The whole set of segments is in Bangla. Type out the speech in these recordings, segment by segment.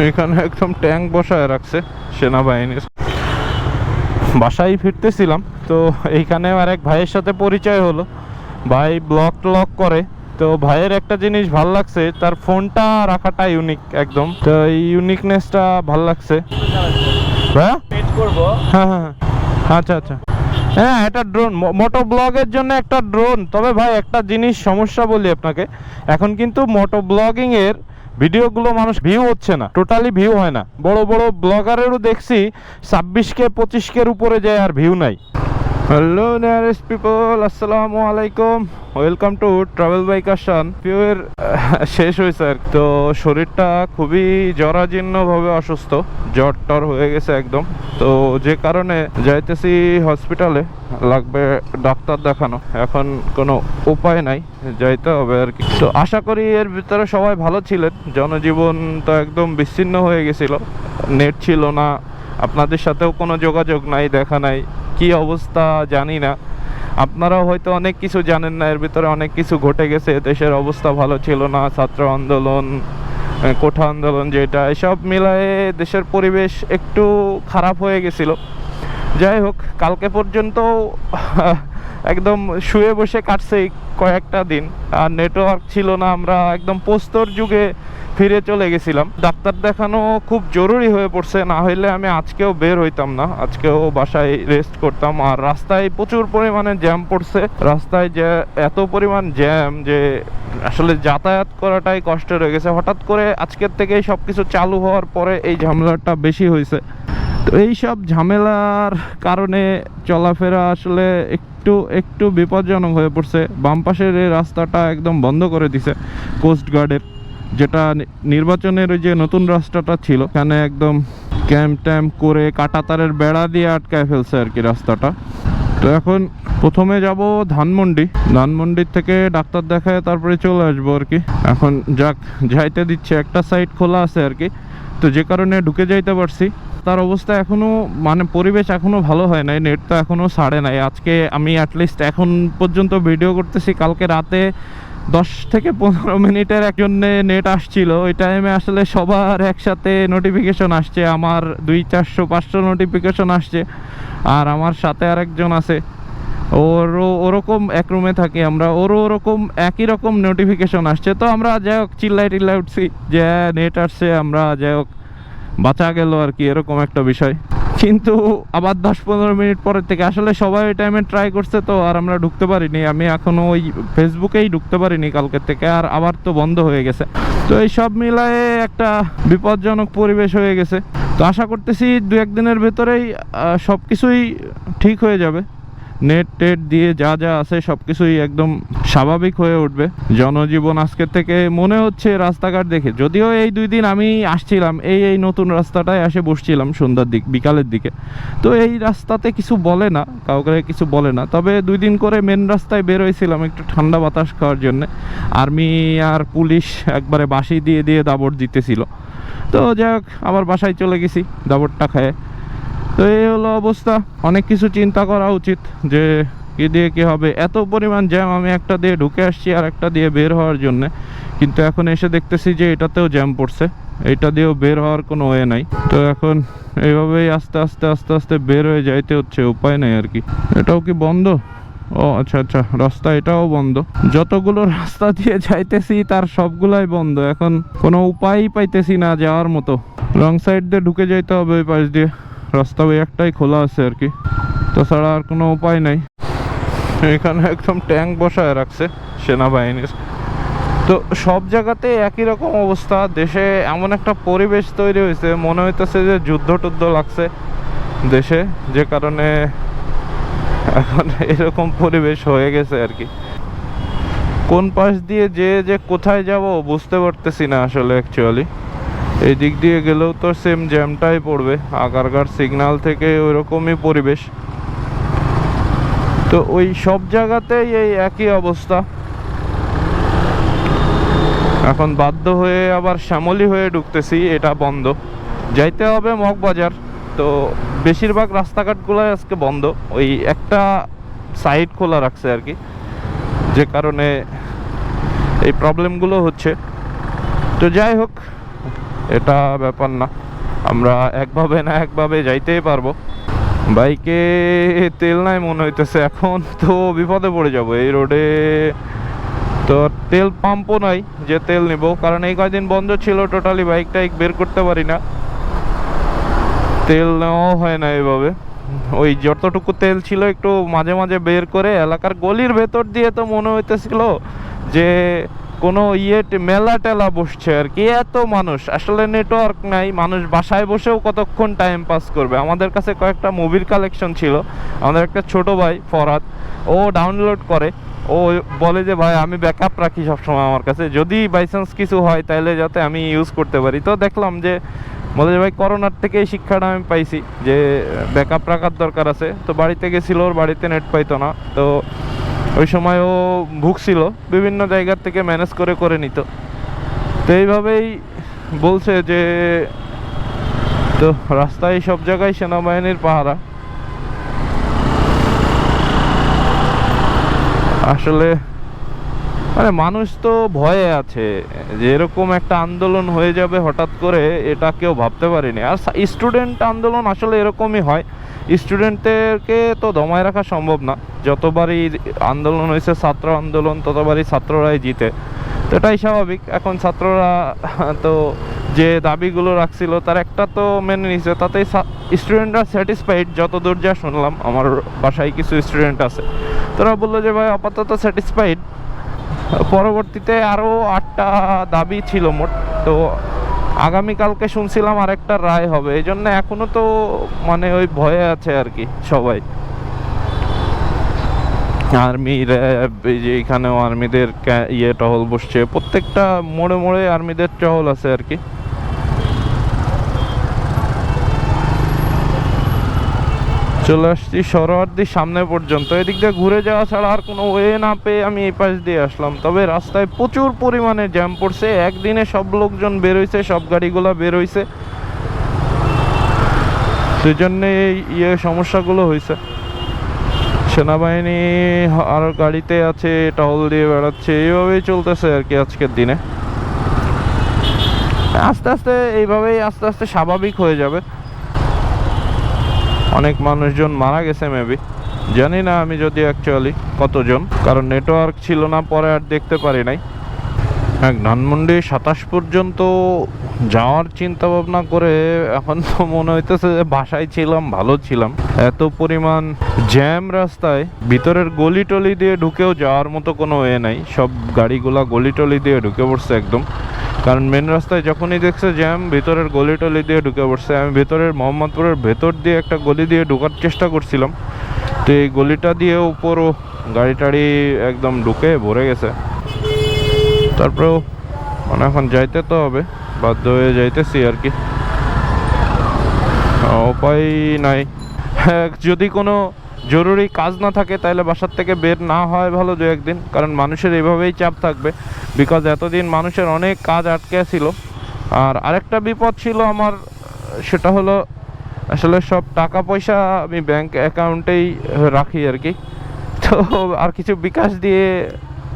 এখানে একদম ট্যাঙ্ক বসায় রাখছে সেনাবাহিনীর। বাসায় ফিরতেছিলাম, তো এইখানে আর এক ভাইয়ের সাথে পরিচয় হলো। ভাই ব্লগ টলগ করে, তো ভাইয়ের একটা জিনিস ভালো লাগছে, তার ফোনটা রাখাটা ইউনিক একদম। তো এই ইউনিকনেসটা ভালো লাগছে। করব হ্যাঁ হ্যাঁ হ্যাঁ। আচ্ছা আচ্ছা। হ্যাঁ এটা ড্রোন মোটো ব্লগের জন্য একটা ড্রোন তবে ভাই, একটা জিনিস সমস্যা বলি আপনাকে। এখন কিন্তু মোটো ব্লগিং এর ভিডিওগুলো মানুষ ভিউ হচ্ছে না টোটালি ভিউ হয় না। বড় বড় ব্লগারেরও দেখছি, ছাব্বিশ কে পঁচিশ কের উপরে যায় আর ভিউ নাই। হ্যালো নিয়ারেস্ট পিপল আসসালামু আলাইকুম ওয়েলকাম টু ট্রাভেল বাইক আসান পিওর শেষ হয়েছে আর তো শরীরটা খুবই জরাজীর্ণভাবে অসুস্থ। জ্বর টর হয়ে গেছে একদম। তো যে কারণে যাইতেছি হসপিটালে লাগবে ডাক্তার দেখানো। এখন কোনো উপায় নাই। যাইতে হবে আর কি। তো আশা করি এর ভিতরে সবাই ভালো ছিলেন। জনজীবন তো একদম বিচ্ছিন্ন হয়ে গেছিল। নেট ছিল না। আপনাদের সাথেও কোনো যোগাযোগ নাই, দেখা নাই। কি অবস্থা জানি না। আপনারাও হয়তো অনেক কিছু জানেন না, এর ভিতরে অনেক কিছু ঘটে গেছে, দেশের অবস্থা ভালো ছিল না, ছাত্র আন্দোলন কোঠা আন্দোলন যেটা, এসব মিলায়ে দেশের পরিবেশ একটু খারাপ হয়ে গেছিল। যাই হোক, কালকে পর্যন্ত একদম শুয়ে বসে কাটছে কয়েকটা দিন। আর নেটওয়ার্ক ছিল না, আমরা একদম পোস্তর যুগে ফিরে চলে গেছিলাম। ডাক্তার দেখানো খুব জরুরি হয়ে পড়ছে, না হইলে আমি আজকেও বের হইতাম না। আজকেও বাসায় রেস্ট করতাম। আর রাস্তায় প্রচুর পরিমাণে জ্যাম পড়ছে। রাস্তায় যে এত পরিমাণ জ্যাম যে আসলে যাতায়াত করাটাই কষ্ট হয়ে গেছে। হঠাৎ করে আজকের থেকেই সব কিছু চালু হওয়ার পরে এই ঝামেলাটা বেশি হয়েছে তো এইসব ঝামেলার কারণে চলাফেরা আসলে একটু একটু বিপজ্জনক হয়ে পড়ছে। বাম পাশের এই রাস্তাটা একদম বন্ধ করে দিছে কোস্ট গার্ডের যেটা নির্বাচনের ওই যে নতুন রাস্তাটা ছিল, এখানে একদম ক্যাম্প ট্যাম্প করে কাটাতারের বেড়া দিয়ে আটকায় ফেলছে আর কি রাস্তাটা। তো এখন প্রথমে যাব ধানমন্ডি। ধানমন্ডির থেকে ডাক্তার দেখায় তারপরে চলে আসব আর কি। এখন যাক, যাইতে দিচ্ছে। একটা সাইড খোলা আছে আর কি। তো যে কারণে ঢুকে যাইতে পারছি। তার অবস্থা এখনও মানে পরিবেশ এখনও ভালো হয় নাই। নেট তো এখনও সারে নাই। আজকে আমি অ্যাটলিস্ট এখন পর্যন্ত ভিডিও করতেছি। কালকে রাতে দশ থেকে পনেরো মিনিটের একজনে নেট আসছিল। ওই টাইমে আসলে সবার একসাথে নোটিফিকেশন আসছে। আমার দুই চারশো, পাঁচশো নোটিফিকেশন আসছে। আর আমার সাথে আরেকজন আছে। ওরও ওরকম এক রুমে থাকি আমরা। ওরও ওরকম একই রকম নোটিফিকেশন আসছে। তো আমরা যাই হোক, চিল্লাই টিল্লাই উঠছি যে নেট আসছে, আমরা যাই হোক, বাঁচা গেল আর কি, এরকম একটা বিষয়। কিন্তু আবার দশ পনেরো মিনিট পরের থেকে। আসলে সবাই ওই টাইমে ট্রাই করছে তো, আর আমরা ঢুকতে পারিনি। আমি এখনও ওই ফেসবুকেই ঢুকতে পারিনি কালকের থেকে, আর আবার তো বন্ধ হয়ে গেছে। তো এই সব মিলায়ে একটা বিপজ্জনক পরিবেশ হয়ে গেছে। তো আশা করতেছি দু একদিনের ভেতরেই সব কিছুই ঠিক হয়ে যাবে। নেট টেট দিয়ে যা যা আছে সব কিছুই একদম স্বাভাবিক হয়ে উঠবে। জনজীবন আজকের থেকে মনে হচ্ছে রাস্তাঘাট দেখে। যদিও এই দুই দিন আমি আসছিলাম, এই এই নতুন রাস্তাটায় এসে বসছিলাম সন্ধ্যার দিক, বিকালের দিকে। তো এই রাস্তাতে কিছু বলে না, কাউকে কিছু বলে না। তবে দুই দিন করে মেন রাস্তায় বের হয়েছিলাম একটু ঠান্ডা বাতাস খাওয়ার জন্য। আর্মি আর পুলিশ একবারে বাঁশি দিয়ে দিয়ে দাবড় দিতেছিল। তো যাই হোক আবার বাসায় চলে গেছি, দাবড়টা খায়। তো এই হলো অবস্থা। অনেক কিছু চিন্তা করা উচিত যে কি দিয়ে কি হবে। এত পরিমাণ জ্যাম আমি একটা দিয়ে ঢুকে আসছি আর একটা দিয়ে বের হওয়ার জন্য। কিন্তু এখন এসে দেখতেছি যে এটাতেও জ্যাম পড়ছে। এটা দিয়েও বের হওয়ার কোনো ওয়ে নাই। তো এখন এইভাবেই আস্তে আস্তে আস্তে আস্তে বের হয়ে যাইতে হচ্ছে, উপায় নেই আর কি। এটাও কি বন্ধ? ও আচ্ছা আচ্ছা রাস্তা এটাও বন্ধ। যতগুলো রাস্তা দিয়ে যাইতেছি তার সবগুলাই বন্ধ। এখন কোনো উপায়ই পাইতেছি না যাওয়ার মতো। রং সাইড দিয়ে ঢুকে যাইতে হবে ওই পাশ দিয়ে। রাস্তা ওই একটাই খোলা আছে আর কি। তাছাড়া আর কোনো উপায় নাই। এখানে একদম ট্যাঙ্ক বসায় রাখছে সেনাবাহিনীর। তো সব জায়গাতে একই রকম অবস্থা। দেশে এমন একটা পরিবেশ তৈরি হয়েছে, মনে হইতেছে যে যুদ্ধ টুদ্ধ লাগছে দেশে, যে কারণে এখন এরকম পরিবেশ হয়ে গেছে আর কি। কোন পাশ দিয়ে যে যে কোথায় যাব বুঝতে পারতেছি না আসলে অ্যাকচুয়ালি এই দিক দিয়ে গেলেও তো সেম জ্যামটাই পড়বে। আগারগার সিগন্যাল থেকে ওইরকমই পরিবেশ। তো ওই সব জায়গাতেই এই একই অবস্থা। এখন বাধ্য হয়ে আবার শ্যামলি হয়ে ঢুকতেছি, এটা বন্ধ। যাইতে হবে মগবাজার। তো বেশিরভাগ রাস্তাঘাটগুলোই আজকে বন্ধ। ওই একটা সাইড খোলা রাখছে আর কি। যে কারণে এই প্রবলেমগুলো হচ্ছে। তো যাই হোক এটা ব্যাপার না। আমরা একভাবে না একভাবে যাইতেই পারব। বাইকে তেল নাই মনে হইতেছে, এখন তো বিপদে পড়ে যাব এই রোডে। তো তেল পাম্পও নাই, যে তেল নিব, কারণ এই কয়দিন বন্ধ ছিল, টোটালি বাইক টাইক বের করতে পারি না। তেল নেওয়াও হয় না এভাবে। ওই যতটুকু তেল ছিল একটু মাঝে মাঝে বের করে, এলাকার গলির ভেতর দিয়ে তো মনে হইতেছিল যে কোনো ইয়ে মেলা টেলা বসছে আর কি। এত মানুষ, আসলে নেটওয়ার্ক নাই, মানুষ বাসায় বসেও কতক্ষণ টাইম পাস করবে? আমাদের কাছে কয়েকটা মুভির কালেকশন ছিল। আমাদের একটা ছোট ভাই, ফরহাদ, ও ডাউনলোড করে। ও বলে যে, ভাই, আমি ব্যাকআপ রাখি সবসময় আমার কাছে। যদি বাই চান্স কিছু হয় তাহলে যাতে আমি ইউজ করতে পারি। তো দেখলাম যে, বলে যে, ভাই, করোনার থেকে এই শিক্ষাটা আমি পাইছি যে ব্যাকআপ রাখার দরকার আছে। তো বাড়িতে গেছিল, ওর বাড়িতে নেট পাইতো না। তো ওই সময় ও ভুগছিল, বিভিন্ন জায়গার থেকে ম্যানেজ করে করে নিত। তো এইভাবেই বলছে যে, তো রাস্তায় সব জায়গায় সেনাবাহিনীর পাহারা। আসলে মানে মানুষ তো ভয়ে আছে, যে এরকম একটা আন্দোলন হয়ে যাবে হঠাৎ করে, এটা কেউ ভাবতে পারেনি। আর স্টুডেন্ট আন্দোলন আসলে এরকমই হয় স্টুডেন্টদেরকে তো দমায় রাখা সম্ভব না। যতবারই আন্দোলন হয়েছে, ছাত্র আন্দোলন, ততবারই ছাত্ররাই জিতে। তো এটাই স্বাভাবিক। এখন ছাত্ররা তো যে দাবিগুলো রাখছিল, তার একটা তো মেনে নিছে তাতেই স্টুডেন্টরা স্যাটিসফাইড যত দূর যা শুনলাম, আমার বাসায় কিছু স্টুডেন্ট আছে। তারা বলল যে, ভাই, আপাতত স্যাটিসফাইড পরবর্তীতে আরও আটটা দাবি ছিল মোট। তো আগামীকালকে শুনছিলাম আরেকটা রায় হবে, এই জন্য এখনও তো মানে ওই ভয়ে আছে আর কি সবাই। আর্মি র্যাব এখানেও আর্মিদের ইয়ে টহল বসছে, প্রত্যেকটা মোড়ে মোড়ে আর্মিদের টহল আছে আর কি। চলে আসছি সরোয়ার্দির সামনে পর্যন্ত। এদিক দিয়ে ঘুরে যাওয়া ছাড়া আর কোনো ওয়ে না পেয়ে আমি এই পাশ দিয়ে আসলাম। তবে রাস্তায় প্রচুর পরিমাণে জ্যাম পড়ছে। একদিনে সব লোকজন বেরোইছে, সব গাড়িগুলো বেরোইছে। সেই জন্যে এই ইয়ে সমস্যাগুলো হয়েছে সেনাবাহিনী আর গাড়িতে আছে টহল দিয়ে বেড়াচ্ছে। এইভাবেই চলতেছে আর কি আজকের দিনে। আস্তে আস্তে, এইভাবেই আস্তে আস্তে স্বাভাবিক হয়ে যাবে। অনেক মানুষজন মারা গেছে মেবি জানি না আমি যদি অ্যাকচুয়ালি কতজন, কারণ নেটওয়ার্ক ছিল না, পরে আর দেখতে পারি নাই। হ্যাঁ ধানমন্ডি সাতাশ পর্যন্ত যাওয়ার চিন্তা ভাবনা করে এখন তো মনে হইতেছে যে বাসায় ছিলাম, ভালো ছিলাম। এত পরিমাণ জ্যাম রাস্তায় ভিতরের গলি টলি দিয়ে ঢুকেও যাওয়ার মতো কোনো ওয়ে নাই। সব গাড়িগুলা গলি টলি দিয়ে ঢুকে পড়ছে একদম। কারণ মেন রাস্তায় যখনই দেখছে জ্যাম ভিতরের গলি টলি দিয়ে ঢুকে পড়ছে। আমি ভিতরের মোহাম্মদপুরের ভেতর দিয়ে একটা গলি দিয়ে ঢোকার চেষ্টা করছিলাম। তো এই গলিটা দিয়ে উপরও গাড়ি টাড়ি একদম ঢুকে ভরে গেছে। তারপরেও মানে এখন যাইতে তো হবে বাধ্য হয়ে যাইতেছি আর কি। উপায় নাই। হ্যাঁ, যদি কোনো জরুরি কাজ না থাকে তাহলে বাসার থেকে বের না হয় ভালো দু একদিন, কারণ মানুষের এভাবেই চাপ থাকবে। বিকজ এতদিন মানুষের অনেক কাজ আটকে ছিল। আর আরেকটা বিপদ ছিল আমার, সেটা হলো আসলে সব টাকা পয়সা আমি ব্যাংক অ্যাকাউন্টেই রাখি আর কি। তো আর কিছু বিকাশ দিয়ে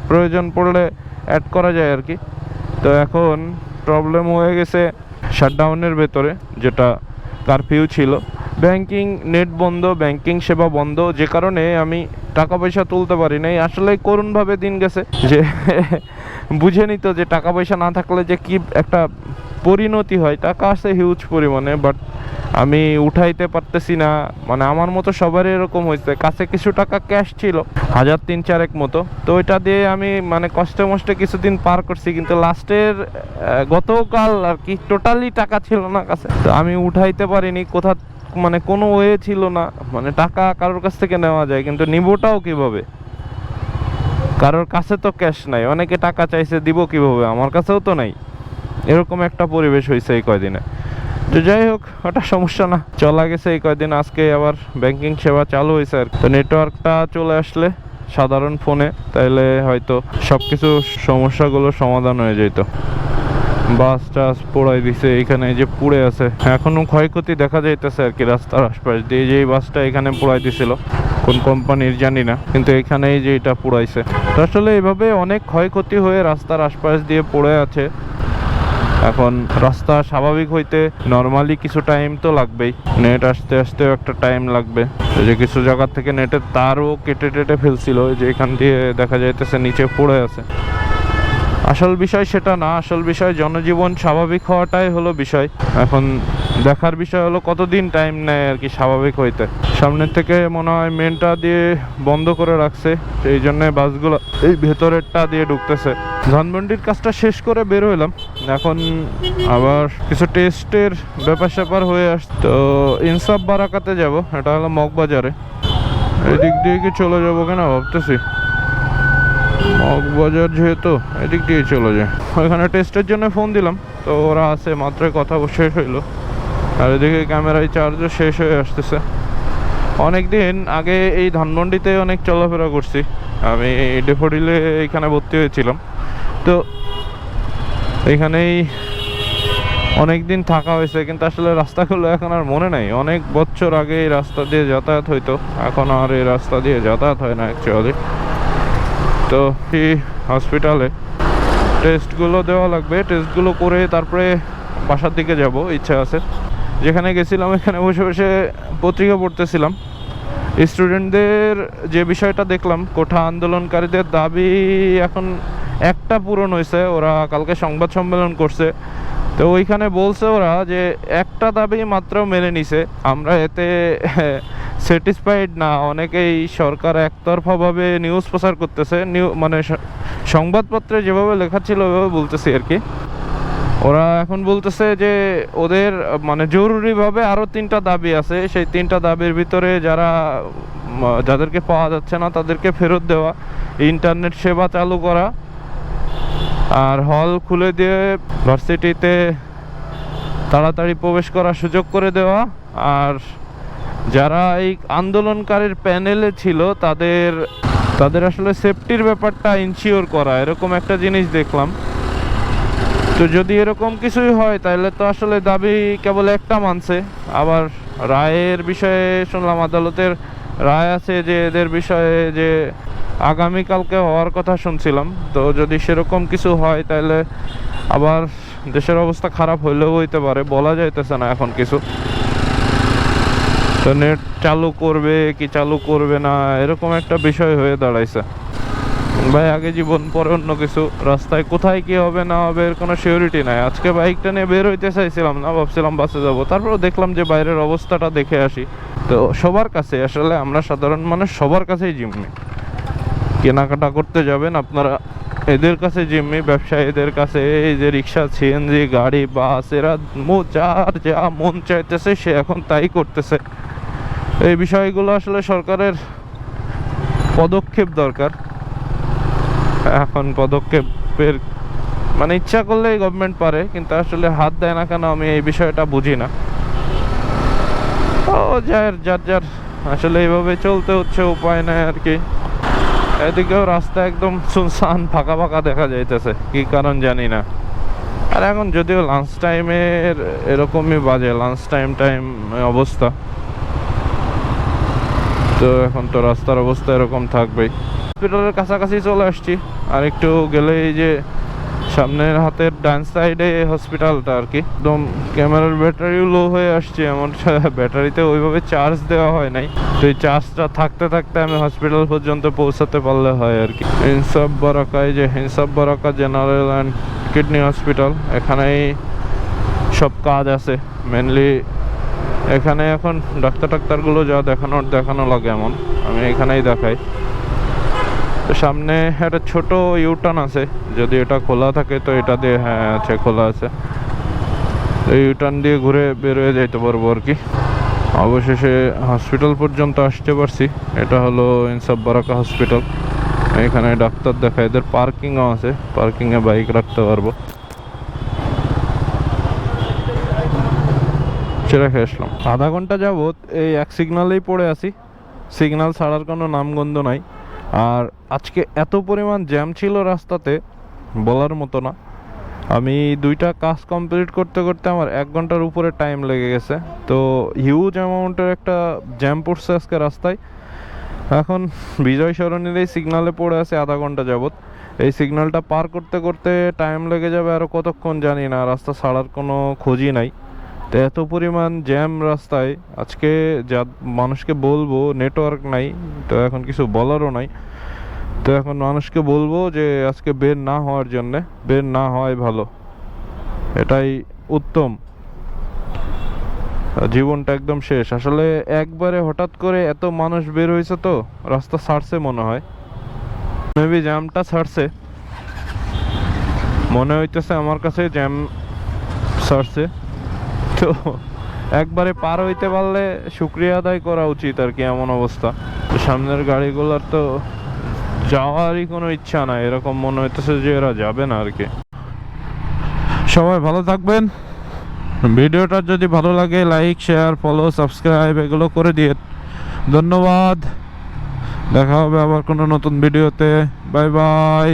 প্রয়োজন পড়লে অ্যাড করা যায় আর কি। তো এখন প্রবলেম হয়ে গেছে শাটডাউনের ভেতরে, যেটা কারফিউ ছিল। ব্যাংকিং, নেট বন্ধ, ব্যাংকিং সেবা বন্ধ, যে কারণে আমি টাকা পয়সা তুলতে পারি নাই। আসলে করুণভাবে দিন গেছে যে বুঝে নিত যে টাকা পয়সা না থাকলে যে কি একটা পরিণতি হয়। টাকা আছে হিউজ পরিমাণে বাট আমি উঠাইতে পারতেছি না। মানে আমার মতো সবারই এরকম হয়েছে। কাছে কিছু টাকা ক্যাশ ছিল, হাজার তিন চারেক মতো। তো ওইটা দিয়ে আমি মানে কষ্টে মষ্টে কিছুদিন পার করছি, কিন্তু লাস্টের গতকাল আর কি টোটালি টাকা ছিল না কাছে। তো আমি উঠাইতে পারিনি, কোথা মানে কোনো ওয়ে ছিল না। মানে টাকা কারোর কাছ থেকে নেওয়া যায়, কিন্তু নিবোটাও কীভাবে? কারোর কাছে তো ক্যাশ নাই, অনেকে টাকা চাইছে, দিব কীভাবে? আমার কাছেও তো নাই। এরকম একটা পরিবেশ হয়েছে এই কয়দিনে। তো যাই হোক, ওটা সমস্যা না। চলা গেছে এই কয়দিন, আজকে আবার ব্যাংকিং সেবা চালু হয়েছে আর তো নেটওয়ার্কটা চলে আসলে সাধারণ ফোনে তাইলে হয়তো সব কিছু সমস্যাগুলো সমাধান হয়ে যেত বাস, টাস পোড়াই দিছে, এখানে যে পুড়ে আছে। এখনও ক্ষয়ক্ষতি দেখা যাইতেছে আর কি রাস্তার আশপাশ দিয়ে যে বাসটা এখানে পোড়াই দিছিল। কোন কোম্পানির জানি না, কিন্তু এখানেই যে এটা পুড়াইছে। আসলে এভাবে অনেক ক্ষয়ক্ষতি হয়ে রাস্তার আশপাশ দিয়ে পড়ে আছে। এখন রাস্তা স্বাভাবিক হইতে নর্মালি কিছু টাইম তো লাগবেই। নেট আসতে আসতেও একটা টাইম লাগবে। যে কিছু জায়গা থেকে নেটের তারও কেটে টেটে ফেলছিল, যে এখান দিয়ে দেখা যাইতেছে নিচে পড়ে আছে। আসল বিষয় সেটা না, আসল বিষয় জনজীবন স্বাভাবিক হওয়াটাই হলো বিষয়। এখন দেখার বিষয় হলো কতদিন টাইম নেয় আর কি স্বাভাবিক হইতে। সামনের থেকে মনে হয় মেনটা দিয়ে বন্ধ করে রাখছে, সেই জন্য বাসগুলো এই ভেতরেরটা দিয়ে ঢুকতেছে। ধানমন্ডির কাজটা শেষ করে বের হইলাম। এখন আবার কিছু টেস্টের ব্যাপার স্যাপার হয়ে আস তো ইনসাফ বারাকাতে যাব, এটা হলো মগবাজারে। এদিক দিয়ে কি চলে যাব কেনা ভাবতেছি। মগবাজার যেহেতু, এদিক দিয়ে চলে যায়। ওইখানে টেস্টের জন্য ফোন দিলাম, তো ওরা আছে, মাত্র কথা শেষ হইল। আর এদিকে ক্যামেরায় চার্জও শেষ হয়ে আসতেছে। অনেক দিন আগে এই ধানমন্ডিতে অনেক চলাফেরা করছি। আমি ডেফোডিলে এখানে ভর্তি হয়েছিলাম। তো এখানেই অনেক দিন থাকা হয়েছে, কিন্তু আসলে রাস্তাগুলো এখন আর মনে নাই। অনেক বছর আগে এই রাস্তা দিয়ে যাতায়াত হইতো। এখন আর এই রাস্তা দিয়ে যাতায়াত হয় না অ্যাকচুয়ালি তো এই হসপিটালে টেস্টগুলো দেওয়া লাগবে। টেস্টগুলো করে তারপরে বাসার দিকে যাব, ইচ্ছা আছে। যেখানে গেছিলাম, এখানে বসে বসে পত্রিকা পড়তেছিলাম। স্টুডেন্টদের যে বিষয়টা দেখলাম, কোঠা আন্দোলনকারীদের দাবি এখন একটা পূরণ হয়েছে ওরা কালকে সংবাদ সম্মেলন করছে। তো ওইখানে বলছে ওরা যে একটা দাবি মাত্র মেনে নিছে। আমরা এতে স্যাটিসফাইড না, অনেকেই সরকার একতরফাভাবে নিউজ প্রচার করতেছে নিউ মানে সংবাদপত্রে যেভাবে লেখা ছিল ওইভাবে বলতেছি আর কি। ওরা এখন বলতেছে যে ওদের মানে জরুরিভাবে আরও তিনটা দাবি আছে। সেই তিনটা দাবির ভিতরে যারা যাদেরকে পাওয়া যাচ্ছে না তাদেরকে ফেরত দেওয়া ইন্টারনেট সেবা চালু করা আর হল খুলে দিয়ে ভার্সিটিতে তাড়াতাড়ি প্রবেশ করার সুযোগ করে দেওয়া আর যারা এই আন্দোলনকারীর প্যানেলে ছিল, তাদের তাদের আসলে সেফটির ব্যাপারটা ইনশিওর করা, এরকম একটা জিনিস দেখলাম। তো যদি এরকম কিছুই হয়, তাহলে তো আসলে দাবি কেবল একটা মানছে। আবার রায়ের বিষয়ে শুনলাম, আদালতের রায় আছে যে এদের বিষয়ে যে আগামীকালকে হওয়ার কথা শুনছিলাম। তো যদি সেরকম কিছু হয়, তাহলে আবার দেশের অবস্থা খারাপ হইলেও হইতে পারে, বলা যাইতেছে না এখন কিছু। তো নেট চালু করবে কি চালু করবে না, এরকম একটা বিষয় হয়ে দাঁড়াইছে। ভাই, আগে জীবন, পরে অন্য কিছু। রাস্তায় কোথায় কি হবে, না হবে, এর কোনো সিওরিটি নাই। আজকে বাইকটা নিয়ে বের হইতে চাইছিলাম না, ভাবছিলাম বাসে যাব। তারপরে দেখলাম যে বাইরের অবস্থাটা দেখে আসি। তো সবার কাছে, আসলে আমরা সাধারণ মানুষ, সবার কাছেই জিম্মি। কেনাকাটা করতে যাবেন আপনারা। এদের কাছে জিম্মি, ব্যবসায়ীদের কাছে, এই যে রিক্সা, সিএনজি, গাড়ি, বাস, এরা যার যা মন চাইতেছে, সে এখন তাই করতেছে। এই বিষয়গুলো আসলে সরকারের পদক্ষেপ দরকার। এখন পদক্ষেপের মানে ইচ্ছা করলেই গভর্নমেন্ট পারে, কিন্তু আসলে হাত দেয় না কেন আমি এই বিষয়টা বুঝি না। ও যার যার যার, আসলে এইভাবে চলতে হচ্ছে, উপায় নাই আর কি। এদিকেও রাস্তা একদম সুনসান, ফাঁকা ফাঁকা দেখা যাইতেছে, কি কারণ জানি না। আর এখন যদিও লাঞ্চ টাইমের এরকমই বাজে লাঞ্চ টাইম টাইম অবস্থা। তো এখন তো রাস্তার অবস্থা এরকম থাকবেই। হসপিটালের কাছাকাছি চলে আসছি। আর একটু গেলে এই যে সামনের হাতের ডান সাইডে হসপিটালটা আর কি। একদম ক্যামেরার ব্যাটারিও লো হয়ে আসছে। এমন ব্যাটারিতে ওইভাবে চার্জ দেওয়া হয় নাই। তো এই চার্জটা থাকতে থাকতে আমি হসপিটাল পর্যন্ত পৌঁছাতে পারলে হয় আর কি। ইনসাফ বারাকা এই যে Insaf Baraka general and kidney hospital এখানেই সব কাজ আছে। মেনলি এখানে এখন ডাক্তার টাক্তারগুলো যা দেখানোর, দেখানো লাগে এমন। আমি এখানেই দেখাই। তো সামনে একটা ছোট ইউটার্ন আছে। যদি এটা খোলা থাকে তো এটা দিয়ে হ্যাঁ আছে, খোলা আছে। ইউটার্ন দিয়ে ঘুরে বেরোয় যাইতে পারব আর কি। অবশেষে হসপিটাল পর্যন্ত আসতে পারছি। এটা হলো ইনসাফ বারাকা হসপিটাল এখানে ডাক্তার দেখা, এদের পার্কিংও আছে। পার্কিংয়ে বাইক রাখতে পারব। সে রেখে আসলাম। আধা ঘণ্টা যাবৎ এই এক সিগনালেই পড়ে আছি। সিগনাল ছাড়ার কোনো নামগন্ধ নাই। আর আজকে এত পরিমাণ জ্যাম ছিল রাস্তাতে, বলার মতো না। আমি দুইটা কাজ কমপ্লিট করতে করতে আমার এক ঘণ্টার উপরে টাইম লেগে গেছে। তো হিউজ অ্যামাউন্টের একটা জ্যাম পড়ছে আজকে রাস্তায়। এখন বিজয় সরণির এই সিগনালে পড়ে আছে আধা ঘণ্টা যাবৎ। এই সিগনালটা পার করতে করতে টাইম লেগে যাবে আরও কতক্ষণ জানি না। রাস্তা ছাড়ার কোনো খোঁজই নাই। তো এত পরিমাণ জ্যাম রাস্তায়, আজকে যা মানুষকে বলব নেটওয়ার্ক নাই, তো এখন কিছু বলারও নাই। তো এখন মানুষকে বলব যে, আজকে বের না হওয়ার জন্যে, বের না হওয়াই ভালো। এটাই উত্তম। জীবনটা একদম শেষ। আসলে একবারে হঠাৎ করে এত মানুষ বের হয়েছে তো, রাস্তা ছাড়ছে মনে হয়। মেবি জ্যামটা ছাড়ছে। মনে হইতেছে আমার কাছে জ্যাম ছাড়ছে। তো একবারে পার হইতে পারলে শুক্রিয়া আদায় করা উচিত আর কি এমন অবস্থা। সামনের গাড়িগুলোর তো যাওয়ারই কোনো ইচ্ছা নাই, এরকম মনে হইতেছে যে এরা যাবে না আর কি। সবাই ভালো থাকবেন। ভিডিওটা যদি ভালো লাগে, লাইক, শেয়ার, ফলো, সাবস্ক্রাইব এগুলো করে দিয়ে ধন্যবাদ। দেখা হবে আবার কোনো নতুন ভিডিওতে। Bye bye.